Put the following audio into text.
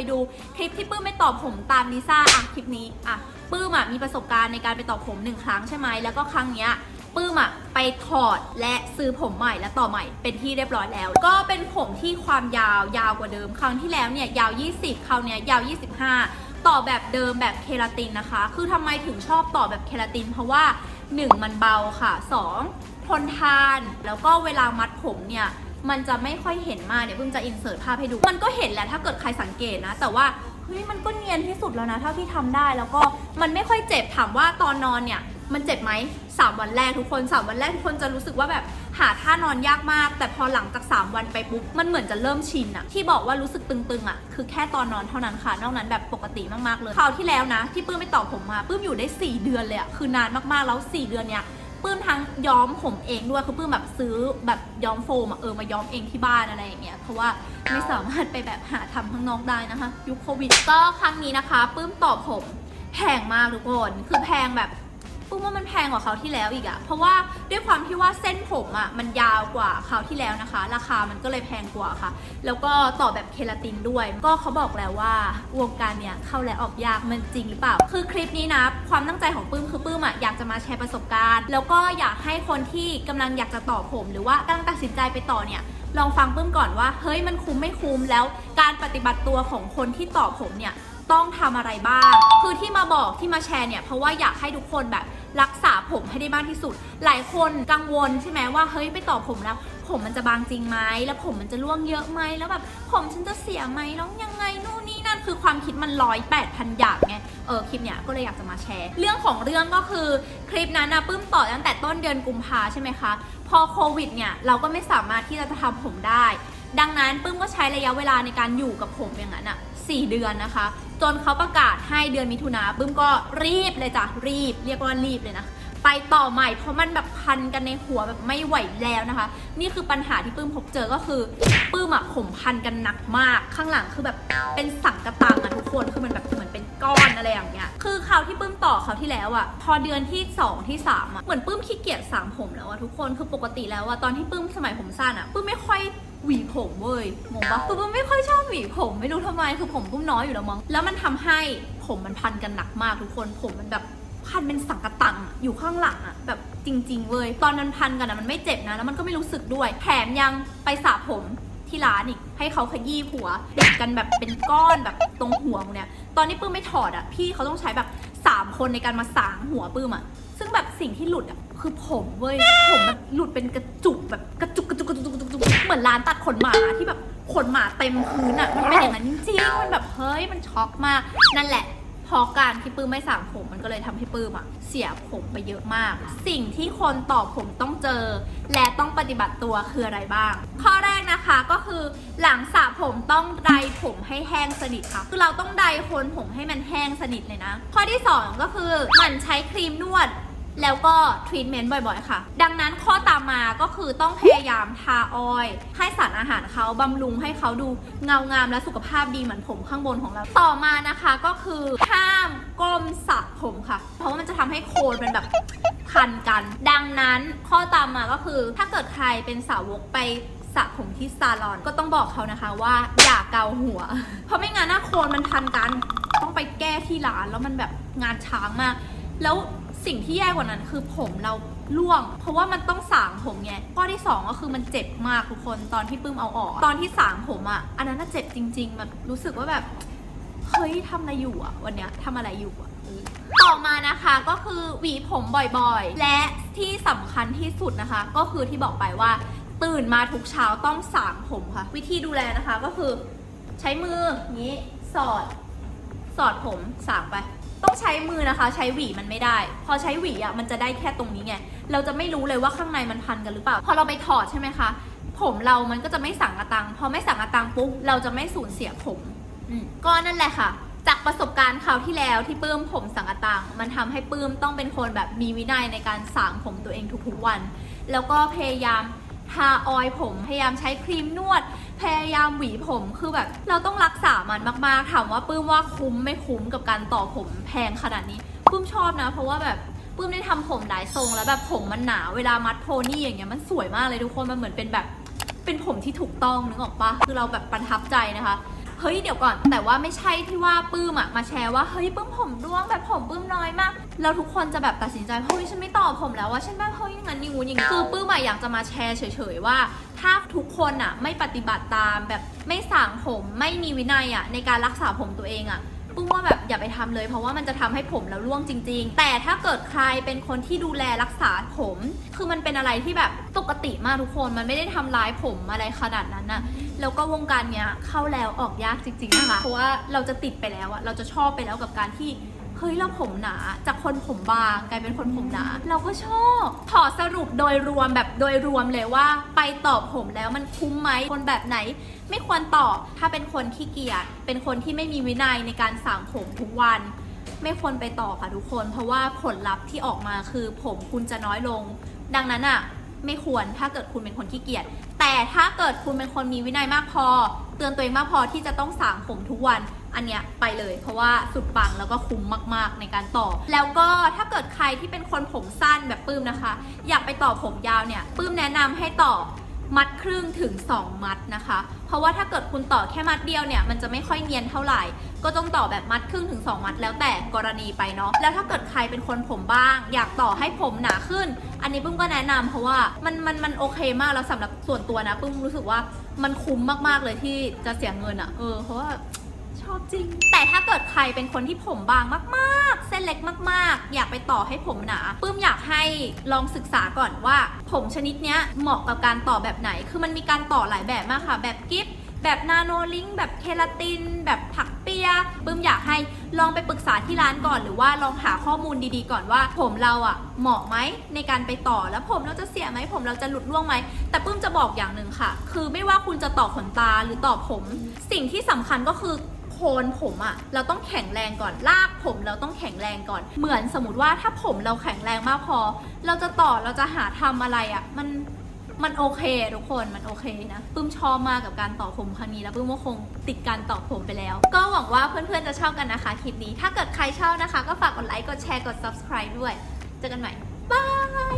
ยดูคลิปที่ปื้มไปต่อผมตามลิซ่าอะคลิปนี้อะปื้มอะมีประสบการณ์ในการไปต่อผมหนึ่งครั้งใช่ไหมแล้วก็ครั้งเนี้ยปื้มอะไปถอดและซื้อผมใหม่และต่อใหม่เป็นที่เรียบร้อยแล้ว ก็เป็นผมที่ความยาวยาวกว่าเดิม ครั้งที่แล้วเนี่ยยาว 20 คราวเนี้ยยาว 25 ต่อแบบเดิมแบบเคราตินนะคะ คือทำไมถึงชอบต่อแบบเคราติน เพราะว่า 1 มันเบาค่ะ 2 ทนทานแล้วก็เวลามัดผมเนี่ย มันจะไม่ค่อยเห็นมากเดี๋ยวเพิ่งจะอินเสิร์ตภาพให้ดู มันก็เห็นแหละถ้าเกิดใครสังเกตนะ แต่ว่าเฮ้ยมันก็เนียนที่สุดแล้วนะเท่าที่ทำได้แล้วก็มันไม่ค่อยเจ็บถามว่าตอนนอนเนี่ยมันเจ็บไหมสามวันแรกทุกคนสามวันแรกทุกคนจะรู้สึกว่าแบบหาท่านอนยากมาก แต่พอหลังจากสามวันไปปุ๊บ มันเหมือนจะเริ่มชินอะที่บอกว่ารู้สึกตึงๆอะคือแค่ตอนนอนเท่านั้นค่ะ นอกนั้นแบบปกติมากๆเลยคราวที่แล้วนะ ที่ปื้มไปต่อผมมาปื้มอยู่ได้ 4 เดือนเลยอะคือนานมากๆแล้ว 4 เดือนเนี้ย ปื้มทั้งย้อมผมเองด้วยคือปื้มแบบซื้อแบบย้อมโฟมอะเออมาย้อมเองที่บ้านอะไรอย่างเงี้ยเพราะว่าไม่สามารถไปแบบหาทำข้างนอกได้นะคะ ยุคโควิดก็ครั้งนี้นะคะปื้มต่อผมแพงมากทุกคนคือแพงแบบ ปื้มว่ามันแพงกว่าเขาวที่แล้วอีกอะเพราะว่าด้วยความที่ว่าเส้นผมอะมันยาวกว่าคราวที่แล้วนะคะ ราคามันก็เลยแพงกว่าค่ะ แล้วก็ต่อแบบเคราตินด้วย ก็เขาบอกแล้วว่าวงการเนี่ยเข้าและออกยากมันจริงหรือเปล่า คือคลิปนี้นะ ความตั้งใจของปื้มคือปื้มอะอยากจะมาแชร์ประสบการณ์ แล้วก็อยากให้คนที่กำลังอยากจะต่อผม หรือว่ากำลังตัดสินใจไปต่อเนี่ยลองฟังปื้มก่อนว่าเฮ้ยมันคุ้มไม่คุ้มแล้วการปฏิบัติตัวของคนที่ต่อผมเนี่ยต้องทำอะไรบ้าง คือที่มาบอกที่มาแชร์เนี่ย เพราะว่าอยากให้ทุกคนแบบ รักษาผมให้ได้มากที่สุด หลายคนกังวลใช่ไหมว่าเฮ้ยไปต่อผมแล้ว ผมมันจะบางจริงไหมแล้วผมมันจะร่วงเยอะไหมแล้วแบบผมฉันจะเสียไหมแล้วยังไงนู่นนี่นั่นคือความคิดมันร้อยแปดพันอย่างไงเออคลิปเนี้ยก็เลยอยากจะมาแชร์ เรื่องของเรื่องก็คือคลิปนั้นนะปื้มต่อตั้งแต่ต้นเดือนกุมภาใช่ไหมคะ พอโควิดเนี่ยเราก็ไม่สามารถที่จะทำผมได้ ดังนั้นปื้มก็ใช้ระยะเวลาในการอยู่กับผมอย่างนั้นอะ 4 เดือนนะคะ จนเขาประกาศให้เดือนมิถุนาปื้มก็รีบเลยจ้ะรีบ เรียกว่ารีบเลยนะไปต่อใหม่เพราะมันแบบพันกันในหัวแบบไม่ไหวแล้วนะคะ นี่คือปัญหาที่ปื้มพบเจอก็คือปื้มอะผมพันกันหนักมาก ข้างหลังคือแบบเป็นสังกะตังอะทุกคนคือมันแบบเหมือนเป็นก้อนอะไรอย่างเงี้ยคือคราวที่ปื้มต่อคราวที่แล้วอะพอเดือนที่สองที่สามอะเหมือนปื้มขี้เกียจสางผมแล้วอะทุกคนคือปกติแล้วอะตอนที่ปื้มสมัยผมสั้นอะปื้มไม่ค่อย หวีผมเว้ยงงปะคือปื้มไม่ค่อยชอบหวีผมไม่รู้ทำไมคือผมปื้มน้อยอยู่แล้วมั้งแล้วมันทำให้ผมมันพันกันหนักมากทุกคนผมมันแบบพันเป็นสังกตังอยู่ข้างหลังอะแบบจริง ๆเว้ยตอนนั้นพันกันอะมันไม่เจ็บนะแล้วมันก็ไม่รู้สึกด้วย แถมยังไปสระผมที่ร้านอีกให้เขาขยี้หัวติดกันแบบเป็นก้อนแบบตรงหัวเนี่ย ตอนนี้ปื้มไม่ถอดอะพี่เขาต้องใช้แบบสามคนในการมาสางหัวปื้มอะซึ่งแบบสิ่งที่หลุดอะ คือผมเว้ยผมมันหลุดเป็นกระจุกแบบกระจุกกระจุกกระจุกกระจุกกระจุกเหมือนร้านตัดขนหมาที่แบบขนหมาเต็มพื้นอะมันเป็นอย่างนั้นจริงๆมันแบบเฮ้ยมันช็อกมาก นั่นแหละ พอการที่ปื้มไม่สางผมมันก็เลยทำให้ปื้มอะเสียผมไปเยอะมาก สิ่งที่คนต่อผมต้องเจอ และต้องปฏิบัติตัวคืออะไรบ้าง ข้อแรกนะคะก็คือหลังสระผมต้องไดผมให้แห้งสนิทค่ะคือเราต้องไดโคนผมให้มันแห้งสนิทเลยนะ ข้อที่สองก็คือหมั่นใช้ครีมนวด แล้วก็ทรีทเมนต์บ่อยๆ ค่ะ ดังนั้นข้อตามมาก็คือต้องพยายามทาออยล์ให้สารอาหารเขาบำรุงให้เขาดูเงางามและสุขภาพดีเหมือนผมข้างบนของเรา ต่อมานะคะก็คือห้ามก้มสระผมค่ะ เพราะว่ามันจะทำให้โคนเป็นแบบพันกัน ดังนั้นข้อตามมาก็คือถ้าเกิดใครเป็นสาวกไปสระผมที่ซาลอนก็ต้องบอกเขานะคะว่าอย่าเกาหัว เพราะไม่งั้นหน้าโคนมันพันกัน ต้องไปแก้ที่ร้านแล้วมันแบบงานช้างมาก แล้ว สิ่งที่แย่กว่านั้นคือผมเราร่วง เพราะว่ามันต้องสางผมไงข้อที่สองก็คือมันเจ็บมากทุกคนตอนที่ปื้มเอาออก ตอนที่สางผมอะ่ะอันนั้นน่ะเจ็บจริงๆแบบรู้สึกว่าแบบเฮ้ยทำอะไรอยู่อะวันเนี้ยทำอะไรอยู่อะเออต่อมานะคะก็คือหวีผมบ่อยๆ และที่สำคัญที่สุดนะคะ ก็คือที่บอกไปว่า ตื่นมาทุกเช้าต้องสางผมค่ะ วิธีดูแลนะคะก็คือ ใช้มืออย่างนี้สอด สอดผมสางไป ต้องใช้มือนะคะ ใช้หวีมันไม่ได้ พอใช้หวีอะมันจะได้แค่ตรงนี้ไงเราจะไม่รู้เลยว่าข้างในมันพันกันหรือเปล่า พอเราไปถอดใช่ไหมคะผมเรามันก็จะไม่สั่งกระตัง พอไม่สั่งกระตังปุ๊บเราจะไม่สูญเสียผมก็นั่นแหละค่ะ จากประสบการณ์คราวที่แล้วที่ปื้มผมสังกะตัง มันทำให้ปื้มต้องเป็นคนแบบมีวินัยในการสางผมตัวเองทุกๆวัน แล้วก็พยายามทาออยล์ผม พยายามใช้ครีมนวด พยายามหวีผม คือแบบ เราต้องรักษ มันมากๆ ถามว่าปื้มว่าคุ้มไม่คุ้มกับการต่อผมแพงขนาดนี้ปื้มชอบนะ เพราะว่าแบบปื้มได้ทำผมหลายทรงแล้วแบบผมมันหนาเวลามัดโพนี่อย่างเงี้ยมันสวยมากเลยทุกคนมันเหมือนเป็นแบบเป็นผมที่ถูกต้องนึกออกปะคือเราแบบประทับใจนะคะ เฮ้ยเดี๋ยวก่อน แต่ว่าไม่ใช่ที่ว่าปื้มอะมาแชร์ว่าเฮ้ยปื้มผมร่วงแบบผมปื้มน้อยมากแล้วทุกคนจะแบบตัดสินใจเฮ้ยฉันไม่ต่อผมแล้วว่าฉันแบบเฮ้ยอย่างนั้นอย่างงู้นอย่างนี้คือปื้มอะอยากจะมาแชร์เฉยๆว่า ถ้าทุกคนอะไม่ปฏิบัติตามแบบไม่สางผมไม่มีวินัยอะในการรักษาผมตัวเองอะปุ้มว่าแบบอย่าไปทำเลย เพราะว่ามันจะทำให้ผมแล้วร่วงจริง ๆ แต่ถ้าเกิดใครเป็นคนที่ดูแลรักษาผม คือมันเป็นอะไรที่แบบปกติมากทุกคน มันไม่ได้ทำร้ายผมอะไรขนาดนั้นนะ แล้วก็วงการเนี้ยเข้าแล้วออกยากจริงๆนะคะ เพราะว่าเราจะติดไปแล้วอะเราจะชอบไปแล้วกับการที่เฮ้ยเราผมหนาจากคนผมบางกลายเป็นคนผมหนา เราก็ชอบขอสรุปโดยรวมแบบโดยรวมเลยว่า ไปตอบผมแล้วมันคุ้มไหมคนแบบไหน ไม่ควรตอบถ้าเป็นคนขี้เกียจเป็นคนที่ไม่มีวินัยในการสางผมทุกวัน ไม่ควรไปต่อค่ะทุกคน เพราะว่าผลลัพธ์ที่ออกมาคือผมคุณจะน้อยลง ดังนั้นอะไม่ควรถ้าเกิดคุณเป็นคนขี้เกียจ แต่ถ้าเกิดคุณเป็นคนมีวินัยมากพอ เตือนตัวเองมากพอที่จะต้องสางผมทุกวันอันเนี้ยไปเลย เพราะว่าสุดปังแล้วก็คุ้มมากๆในการต่อ แล้วก็ถ้าเกิดใครที่เป็นคนผมสั้นแบบปื้มนะคะ อยากไปต่อผมยาวเนี่ยปื้มแนะนำให้ต่อมัดครึ่งถึง 2 มัดนะคะ ราะว่าถ้าเกิดคุณต่อแค่มัดเดียวเนี่ยมันจะไม่ค่อยเนียนเท่าไหร่ ก็ต้องต่อแบบมัดครึ่งถึง 2 มัดแล้วแต่กรณีไปเนาะแล้วถ้าเกิดใครเป็นคนผมบ้าง อยากต่อให้ผมหนาขึ้น อันนี้ปุ้มก็แนะนำเพราะว่ามันมันมันโอเคมากแล้วสำหรับส่วนตัวนะปุ้มรู้สึกว่ามันคุ้มมากๆเลยที่จะเสียเงินอะ่ะเออเพราะว่า อบจริง แต่ถ้าเกิดใครเป็นคนที่ผมบางมากๆ เส้นเล็กมาก ๆ อยากไปต่อให้ผมหนาปื้มอยากให้ลองศึกษาก่อนว่า ผมชนิดเนี้ยเหมาะกับการต่อแบบไหน คือมันมีการต่อหลายแบบมากค่ะ แบบกิฟต์แบบนาโนลิงแบบเคลาติน แบบถักเปียปื้มอยากให้ลองไปปรึกษาที่ร้านก่อน หรือว่าลองหาข้อมูลดีๆก่อนว่า ผมเราอะเหมาะไหมในการไปต่อแล้วผมเราจะเสียไหมผมเราจะหลุดร่วงไหมแต่ปื้มจะบอกอย่างหนึ่งค่ะ คือไม่ว่าคุณจะต่อขนตาหรือต่อผม สิ่งที่สำคัญก็คือ คนผมอะเราต้องแข็งแรงก่อนลากผมเราต้องแข็งแรงก่อน เหมือนสมมติว่าถ้าผมเราแข็งแรงมากพอ เราจะต่อเราจะหาทำอะไรอะมันมันโอเคทุกคนมันโอเคนะปื้มชอบมากกับการต่อผมครั้งนี้แล้วปื้มก็คงติดการต่อผมไปแล้ว ก็หวังว่าเพื่อนๆจะชอบกันนะคะคลิปนี้ ถ้าเกิดใครชอบนะคะ ก็ฝากกดไลค์กดแชร์กด subscribe ด้วย เจอกันใหม่บาย